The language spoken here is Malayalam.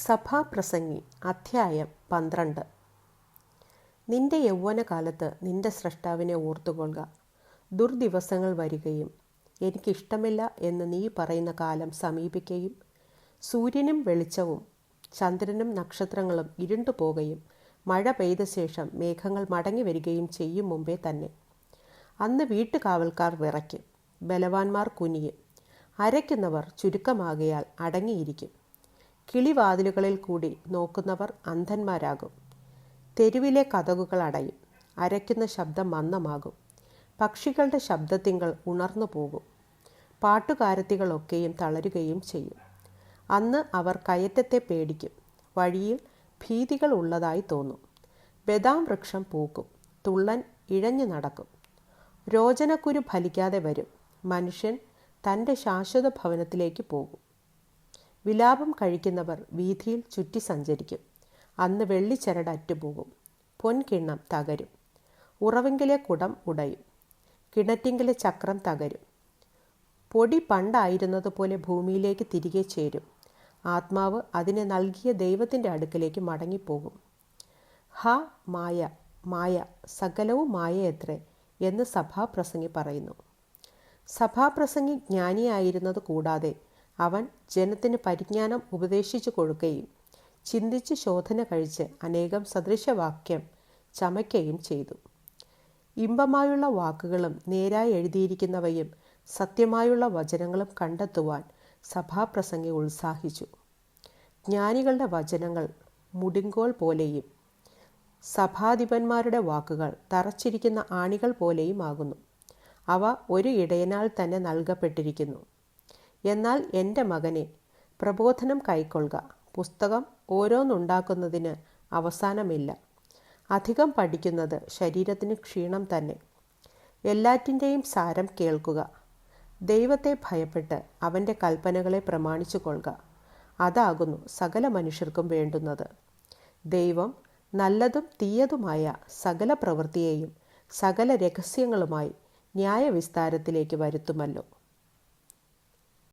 സഭാപ്രസംഗി അധ്യായം പന്ത്രണ്ട്. നിന്റെ യൗവനകാലത്ത് നിന്റെ സ്രഷ്ടാവിനെ ഓർത്തുകൊള്ളുക. ദുർദിവസങ്ങൾ വരികയും എനിക്കിഷ്ടമില്ല എന്ന് നീ പറയുന്ന കാലം സമീപിക്കുകയും സൂര്യനും വെളിച്ചവും ചന്ദ്രനും നക്ഷത്രങ്ങളും ഇരുണ്ടു പോകുകയും മഴ പെയ്ത ശേഷം മേഘങ്ങൾ മടങ്ങി വരികയും ചെയ്യും മുമ്പേ തന്നെ. അന്ന് വീട്ടുകാവൽക്കാർ വിറയ്ക്കും ബലവാന്മാർ കുനിയും അരയ്ക്കുന്നവർ ചുരുക്കമാകയാൽ അടങ്ങിയിരിക്കും. കിളിവാതിലുകളിൽ കൂടി നോക്കുന്നവർ അന്ധന്മാരാകും. തെരുവിലെ കഥകുകൾ അടയും. അരയ്ക്കുന്ന ശബ്ദം മന്ദമാകും. പക്ഷികളുടെ ശബ്ദത്തിങ്കൾ ഉണർന്നു പോകും. പാട്ടുകാരത്തികളൊക്കെയും തളരുകയും ചെയ്യും. അന്ന് അവർ കയറ്റത്തെ പേടിക്കും. വഴിയിൽ ഭീതികൾ ഉള്ളതായി തോന്നും. ബദാം വൃക്ഷം പൂക്കും. തുള്ളൻ ഇഴഞ്ഞു നടക്കും. രോചനക്കുരു ഫലിക്കാതെ വരും. മനുഷ്യൻ തന്റെ ശാശ്വത ഭവനത്തിലേക്ക് പോകും. വിലാപം കഴിക്കുന്നവർ വീഥിയിൽ ചുറ്റി സഞ്ചരിക്കും. അന്ന് വെള്ളിച്ചരട് അറ്റുപോകും. പൊൻകിണ്ണം തകരും. ഉറവെങ്കിലെ കുടം ഉടയും. കിണറ്റിങ്കിലെ ചക്രം തകരും. പൊടി പണ്ടായിരുന്നതുപോലെ ഭൂമിയിലേക്ക് തിരികെ ചേരും. ആത്മാവ് അതിനെ നൽകിയ ദൈവത്തിന്റെ അടുക്കലേക്ക് മടങ്ങിപ്പോകും. ഹ മായ മായ സകലവും മായയത്രേ എന്ന് സഭാപ്രസംഗി പറയുന്നു. സഭാപ്രസംഗി ജ്ഞാനിയായിരുന്നത് കൂടാതെ അവൻ ജനത്തിന് പരിജ്ഞാനം ഉപദേശിച്ചു കൊടുക്കുകയും ചിന്തിച്ച് ശോധന കഴിച്ച് അനേകം സദൃശവാക്യം ചമയ്ക്കുകയും ചെയ്തു. ഇമ്പമായുള്ള വാക്കുകളും നേരായി എഴുതിയിരിക്കുന്നവയും സത്യമായുള്ള വചനങ്ങളും കണ്ടെത്തുവാൻ സഭാപ്രസംഗി ഉത്സാഹിച്ചു. ജ്ഞാനികളുടെ വചനങ്ങൾ മുടുങ്കോൾ പോലെയും സഭാധിപന്മാരുടെ വാക്കുകൾ തറച്ചിരിക്കുന്ന ആണികൾ പോലെയും ആകുന്നു. അവ ഒരു ഇടയനാൽ തന്നെ നൽകപ്പെട്ടിരിക്കുന്നു. എന്നാൽ എന്റെ മകനെ പ്രബോധനം കൈക്കൊള്ളുക. പുസ്തകം ഓരോന്നുണ്ടാക്കുന്നതിന് അവസാനമില്ല. അധികം പഠിക്കുന്നത് ശരീരത്തിന് ക്ഷീണം തന്നെ. എല്ലാറ്റിന്റെയും സാരം കേൾക്കുക. ദൈവത്തെ ഭയപ്പെട്ട് അവന്റെ കൽപ്പനകളെ പ്രമാണിച്ചു കൊള്ളുക അതാകുന്നു സകല മനുഷ്യർക്കും വേണ്ടുന്നത്. ദൈവം നല്ലതും തീയതുമായ സകല പ്രവൃത്തിയെയും സകല രഹസ്യങ്ങളുമായി ന്യായവിസ്താരത്തിലേക്ക് വരുത്തുമല്ലോ.